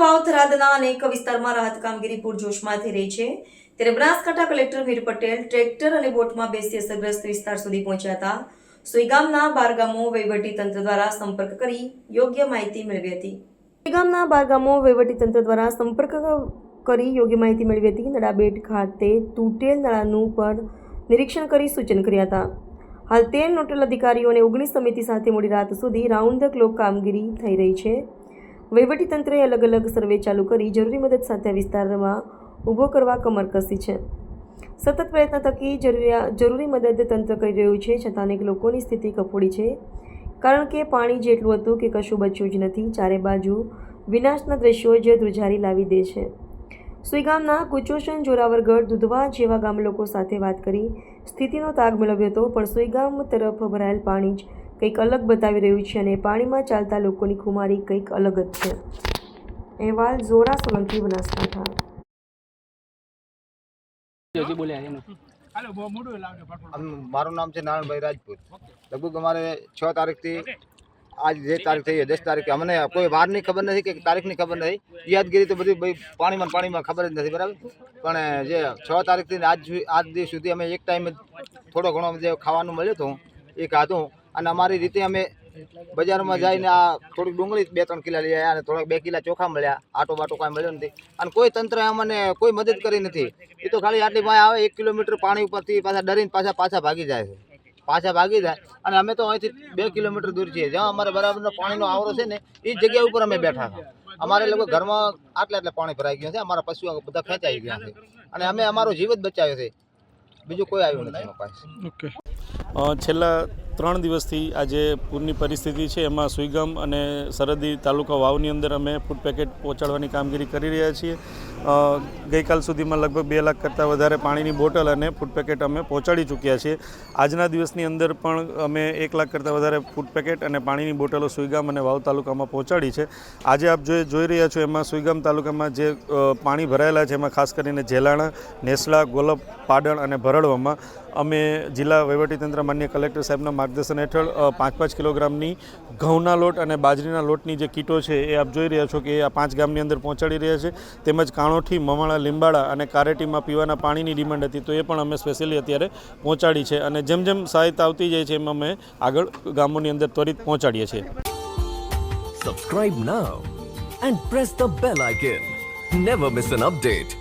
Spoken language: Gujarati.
વાવ થરાદના અનેક વિસ્તારમાં રાહત કામગીરી પૂરજોશમાં થઈ રહી છે. ત્યારે બનાસકાંઠા કલેક્ટર વીર પટેલ ટ્રેક્ટર અને બોટમાં બેસી અસરગ્રસ્ત વિસ્તાર સુધી પહોંચ્યા હતા. સુઈગામના બાર ગામો વહીવટી તંત્ર દ્વારા સંપર્ક કરી યોગ્ય માહિતી મેળવી હતી. સુઈગામના બાર ગામો વહીવટી તંત્ર દ્વારા સંપર્ક કરી યોગ્ય માહિતી મેળવી હતી. નડાબેટ ખાતે તૂટેલ નળાનું પર નિરીક્ષણ કરી સૂચન કર્યા હતા. હાલ તેર નોડલ અધિકારીઓને ઓગણીસ સમિતિ સાથે મોડી રાત સુધી રાઉન્ડ ધ ક્લોક કામગીરી થઈ રહી છે. વહીવટીતંત્રએ અલગ અલગ સર્વે ચાલુ કરી જરૂરી મદદ સાથે વિસ્તારમાં ઊભો કરવા કમર કસી છે. સતત પ્રયત્ન થકી જરૂરિયા, જરૂરી મદદ તંત્ર કરી રહ્યું છે, છતાં અનેક લોકોની સ્થિતિ કફોડી છે. કારણ કે પાણી જેટલું હતું કે કશું બચ્યું જ નથી, ચારે બાજુ વિનાશના દ્રશ્યો જ ધ્રુજારી લાવી દે છે. સુઈગામના કુચોશન જોરાવરગઢ દુધવા જેવા ગામ લોકો સાથે વાત કરી સ્થિતિનો તાગ મેળવ્યો હતો, પણ સુઈગામ તરફ ભરાયેલ પાણી જ કંઈક અલગ બતાવી રહ્યું છે અને પાણીમાં ચાલતા લોકોની ખુમારી કંઈક અલગ જ છે. અહેવાલ ઝોરા સોલંકી બનાસકાંઠા. મારું નામ છે નારાયણભાઈ રાજપૂત. લગભગ અમારે છ તારીખથી આજ જે તારીખ થઈ દસ તારીખે અમને કોઈ વારની ખબર નથી કે તારીખની ખબર નથી. યાદગીરી તો બધી ભાઈ પાણીમાં પાણીમાં ખબર જ નથી બરાબર? પણ જે છ તારીખથી આજ આજ દિવસ સુધી અમે એક ટાઈમ થોડો ઘણો જે ખાવાનું મળ્યું હતું એ ખાધું અને અમારી રીતે અમે બજારમાં જઈને આ થોડીક ડુંગળી બે ત્રણ કિલા લઈ આવ્યા અને થોડાક બે કિલા ચોખા મળ્યા. આટો બાટો કાંઈ મળ્યો નથી. અને કોઈ તંત્ર અમને કોઈ મદદ કરી નથી. એ તો ખાલી આટલી પાસે આવે, એક કિલોમીટર પાણી ઉપરથી પાછા ડરીને પાછા પાછા ભાગી જાય છે. પાછા ભાગી જાય. અને અમે તો અહીંથી બે કિલોમીટર દૂર છીએ. જ્યાં અમારે બરાબરનો પાણીનો આવરો છે ને, એ જગ્યા ઉપર અમે બેઠા હતા અમારે લોકો ઘરમાં આટલા આટલા પાણી ભરાઈ ગયા છે. અમારા પશુઓ બધા ખેંચાઈ ગયા છે. અને અમે અમારો જીવ જ બચાવ્યો છે. બીજું કોઈ આવ્યું નથી પાસે ઓકે. છેલ્લા ત્રણ દિવસથી આ જે પૂરની પરિસ્થિતિ છે, એમાં સુઈગામ અને સરહદી તાલુકા વાવની અંદર અમે ફૂડ પેકેટ પહોંચાડવાની કામગીરી કરી રહ્યા છીએ. ગઈકાલ સુધીમાં લગભગ બે લાખ કરતાં વધારે પાણીની બોટલ અને ફૂડ પેકેટ અમે પહોંચાડી ચૂક્યા છીએ. આજના દિવસની અંદર પણ અમે એક લાખ કરતાં વધારે ફૂડ પેકેટ અને પાણીની બોટલો સુઈગામ અને વાવ તાલુકામાં પહોંચાડી છે. આજે આપ જે જોઈ રહ્યા છો, એમાં સુઈગામ તાલુકામાં જે પાણી ભરાયેલા છે, એમાં ખાસ કરીને જેલાણા, નેસડા, ગોલપ, પાડણ અને ભરડવામાં અમે જિલ્લા વહીવટીતંત્ર માન્ય કલેક્ટર સાહેબના માર્ગદર્શન હેઠળ પાંચ પાંચ કિલોગ્રામની ઘઉંના લોટ અને બાજરીના લોટની જે કીટો છે એ આપ જોઈ રહ્યા છો કે એ આ પાંચ ગામની અંદર પહોંચાડી રહ્યા છે તેમજ કાણોઠી, મવાણા લીંબાડા અને કારેટીમાં પીવાના પાણીની ડિમાન્ડ હતી તો એ પણ અમે સ્પેશિયલી અત્યારે પહોંચાડી છે અને જેમ જેમ સહાયતા આવતી જાય છે એમ અમે આગળ ગામોની અંદર ત્વરિત પહોંચાડીએ છીએ Subscribe now and press the bell icon. Never miss an update.